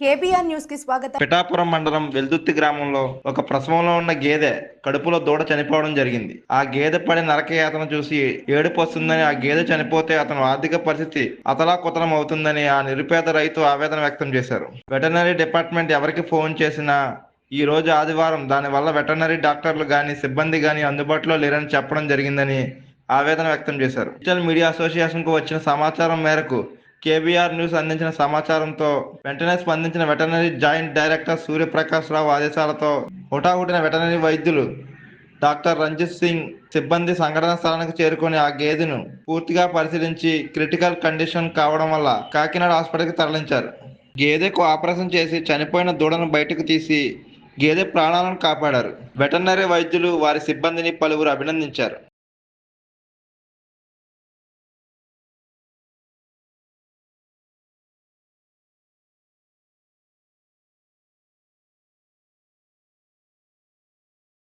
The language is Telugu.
కేబీఆర్ న్యూస్కి స్వాగతం. పిఠాపురం మండలం వెల్దుత్తి గ్రామంలో ఒక ప్రసవంలో ఉన్న గేదె కడుపులో దూడ చనిపోవడం జరిగింది. ఆ గేదె పడే నరకయాతన చూసి ఏడుపు వస్తుందని ఆ గేదె చనిపోతే అతను ఆర్థిక పరిస్థితి అతలాకుతలం అవుతుందని ఆ నిరుపేద రైతు ఆవేదన వ్యక్తం చేశారు. వెటర్నరీ డిపార్ట్మెంట్ ఎవరికి ఫోన్ చేసినా ఈ రోజు ఆదివారం దానివల్ల వెటర్నరీ డాక్టర్లు కానీ సిబ్బంది కానీ అందుబాటులో లేరని చెప్పడం జరిగిందని ఆవేదన వ్యక్తం చేశారు. డిజిటల్ మీడియా అసోసియేషన్కు వచ్చిన సమాచారం మేరకు కేబీఆర్ న్యూస్ అందించిన సమాచారంతో వెంటనే స్పందించిన veterinary joint director Suryaprakash Rao ఆదేశాలతో హుటాహుటిన వెటర్నరీ వైద్యులు డాక్టర్ రంజిత్ సింగ్ సిబ్బంది సంఘటన స్థలానికి చేరుకుని ఆ గేదెను పూర్తిగా పరిశీలించి క్రిటికల్ కండిషన్ కావడం వల్ల కాకినాడ హాస్పిటల్కి తరలించారు. గేదెకు ఆపరేషన్ చేసి చనిపోయిన దూడను బయటకు తీసి గేదె ప్రాణాలను కాపాడారు. వెటర్నరీ వైద్యులు వారి సిబ్బందిని పలువురు అభినందించారు.